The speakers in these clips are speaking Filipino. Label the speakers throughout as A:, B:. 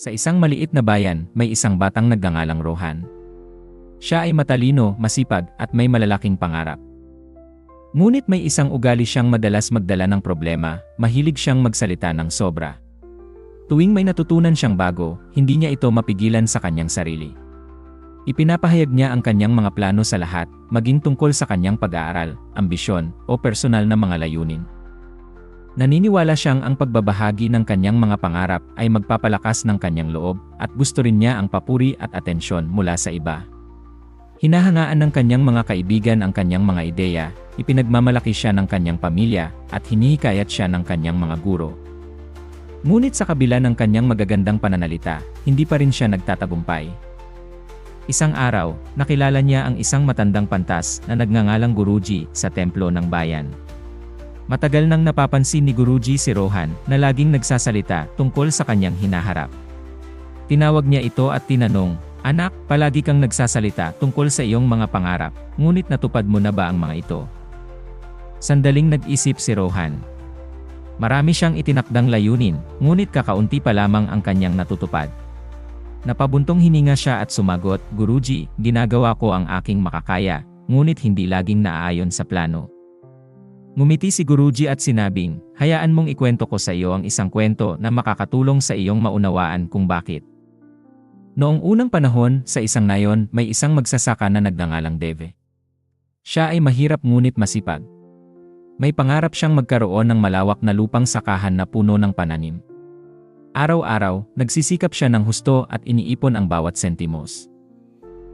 A: Sa isang maliit na bayan, may isang batang nagngangalang Rohan. Siya ay matalino, masipag, at may malalaking pangarap. Ngunit may isang ugali siyang madalas magdala ng problema, mahilig siyang magsalita ng sobra. Tuwing may natutunan siyang bago, hindi niya ito mapigilan sa kanyang sarili. Ipinapahayag niya ang kanyang mga plano sa lahat, maging tungkol sa kanyang pag-aaral, ambisyon, o personal na mga layunin. Naniniwala siyang ang pagbabahagi ng kanyang mga pangarap ay magpapalakas ng kanyang loob at gusto rin niya ang papuri at atensyon mula sa iba. Hinahangaan ng kanyang mga kaibigan ang kanyang mga ideya, ipinagmamalaki siya ng kanyang pamilya, at hinihikayat siya ng kanyang mga guro. Ngunit sa kabila ng kanyang magagandang pananalita, hindi pa rin siya nagtatagumpay. Isang araw, nakilala niya ang isang matandang pantas na nagngangalang Guruji sa templo ng bayan. Matagal nang napapansin ni Guruji si Rohan na laging nagsasalita tungkol sa kanyang hinaharap. Tinawag niya ito at tinanong, Anak, palagi kang nagsasalita tungkol sa iyong mga pangarap, ngunit natupad mo na ba ang mga ito? Sandaling nag-isip si Rohan. Marami siyang itinakdang layunin, ngunit kakaunti pa lamang ang kanyang natutupad. Napabuntong hininga siya at sumagot, Guruji, ginagawa ko ang aking makakaya, ngunit hindi laging naaayon sa plano. Ngumiti si Guruji at sinabing, hayaan mong ikwento ko sa iyo ang isang kwento na makakatulong sa iyong maunawaan kung bakit. Noong unang panahon, sa isang nayon, may isang magsasaka na nagngangalang Deve. Siya ay mahirap ngunit masipag. May pangarap siyang magkaroon ng malawak na lupang sakahan na puno ng pananim. Araw-araw, nagsisikap siya ng husto at iniipon ang bawat sentimos.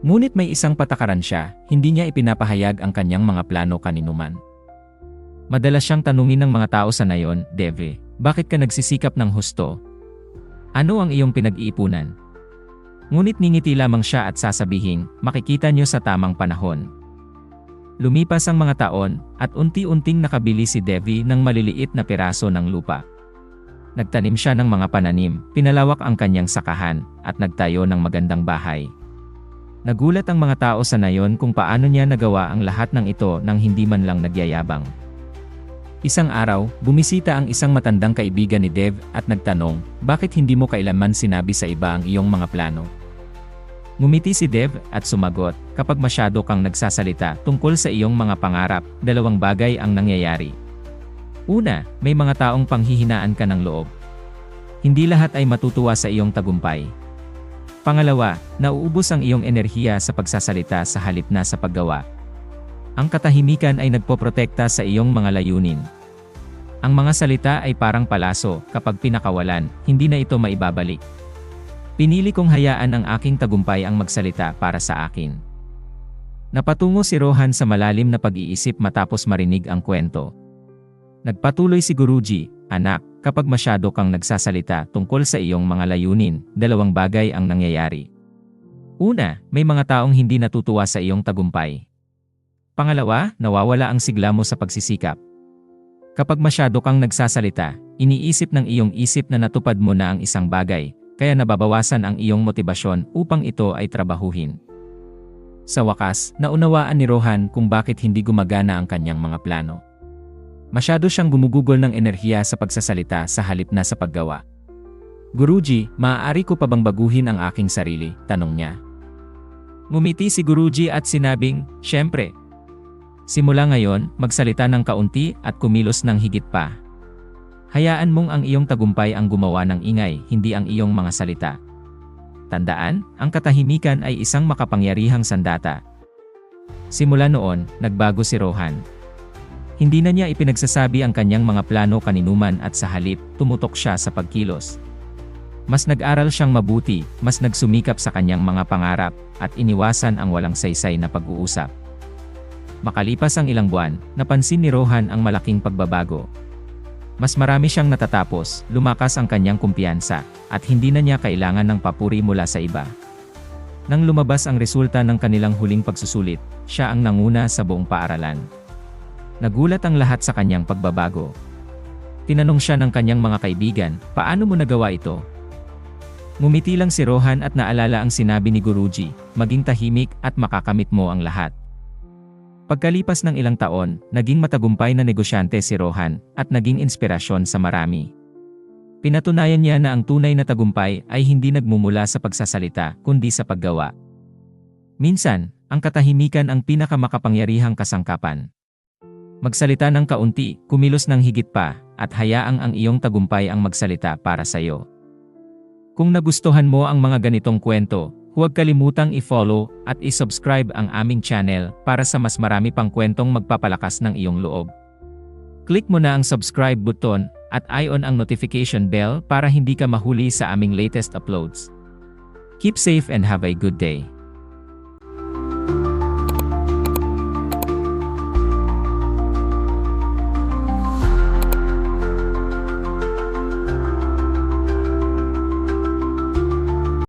A: Ngunit may isang patakaran siya, hindi niya ipinapahayag ang kanyang mga plano kaninuman. Madalas siyang tanungin ng mga tao sa nayon, Deve, bakit ka nagsisikap ng husto? Ano ang iyong pinag-iipunan? Ngunit ningiti lamang siya at sasabihing, makikita niyo sa tamang panahon. Lumipas ang mga taon, at unti-unting nakabili si Devi ng maliliit na piraso ng lupa. Nagtanim siya ng mga pananim, pinalawak ang kanyang sakahan, at nagtayo ng magandang bahay. Nagulat ang mga tao sa nayon kung paano niya nagawa ang lahat ng ito nang hindi man lang nagyayabang. Isang araw, bumisita ang isang matandang kaibigan ni Dev at nagtanong, bakit hindi mo kailanman sinabi sa iba ang iyong mga plano? Ngumiti si Dev at sumagot, kapag masyado kang nagsasalita tungkol sa iyong mga pangarap, dalawang bagay ang nangyayari. Una, may mga taong panghihinaan ka ng loob. Hindi lahat ay matutuwa sa iyong tagumpay. Pangalawa, nauubos ang iyong enerhiya sa pagsasalita sa halip na sa paggawa. Ang katahimikan ay nagpoprotekta sa iyong mga layunin. Ang mga salita ay parang palaso, kapag pinakawalan, hindi na ito maibabalik. Pinili kong hayaan ang aking tagumpay ang magsalita para sa akin. Napatungo si Rohan sa malalim na pag-iisip matapos marinig ang kwento. Nagpatuloy si Guruji, anak, kapag masyado kang nagsasalita tungkol sa iyong mga layunin, dalawang bagay ang nangyayari. Una, may mga taong hindi natutuwa sa iyong tagumpay. Pangalawa, nawawala ang sigla mo sa pagsisikap. Kapag masyado kang nagsasalita, iniisip ng iyong isip na natupad mo na ang isang bagay, kaya nababawasan ang iyong motibasyon upang ito ay trabahuhin. Sa wakas, naunawaan ni Rohan kung bakit hindi gumagana ang kanyang mga plano. Masyado siyang gumugugol ng enerhiya sa pagsasalita sa halip na sa paggawa. Guruji, maaari ko pa bang baguhin ang aking sarili? Tanong niya. Ngumiti si Guruji at sinabing, Siyempre. Simula ngayon, magsalita ng kaunti at kumilos ng higit pa. Hayaan mong ang iyong tagumpay ang gumawa ng ingay, hindi ang iyong mga salita. Tandaan, ang katahimikan ay isang makapangyarihang sandata. Simula noon, nagbago si Rohan. Hindi na niya ipinagsasabi ang kanyang mga plano kaninuman at sa halip, tumutok siya sa pagkilos. Mas nag-aral siyang mabuti, mas nagsumikap sa kanyang mga pangarap, at iniwasan ang walang saysay na pag-uusap. Makalipas ang ilang buwan, napansin ni Rohan ang malaking pagbabago. Mas marami siyang natatapos, lumakas ang kanyang kumpiyansa, at hindi na niya kailangan ng papuri mula sa iba. Nang lumabas ang resulta ng kanilang huling pagsusulit, siya ang nanguna sa buong paaralan. Nagulat ang lahat sa kanyang pagbabago. Tinanong siya ng kanyang mga kaibigan, paano mo nagawa ito? Ngumiti lang si Rohan at naalala ang sinabi ni Guruji, maging tahimik at makakamit mo ang lahat. Pagkalipas ng ilang taon, naging matagumpay na negosyante si Rohan at naging inspirasyon sa marami. Pinatunayan niya na ang tunay na tagumpay ay hindi nagmumula sa pagsasalita kundi sa paggawa. Minsan, ang katahimikan ang pinakamakapangyarihang kasangkapan. Magsalita ng kaunti, kumilos ng higit pa, at hayaang ang iyong tagumpay ang magsalita para sa iyo. Kung nagustuhan mo ang mga ganitong kwento, huwag kalimutang i-follow at i-subscribe ang aming channel para sa mas marami pang kwentong magpapalakas ng iyong loob. Click mo na ang subscribe button at i-on ang notification bell para hindi ka mahuli sa aming latest uploads. Keep safe and have a good day.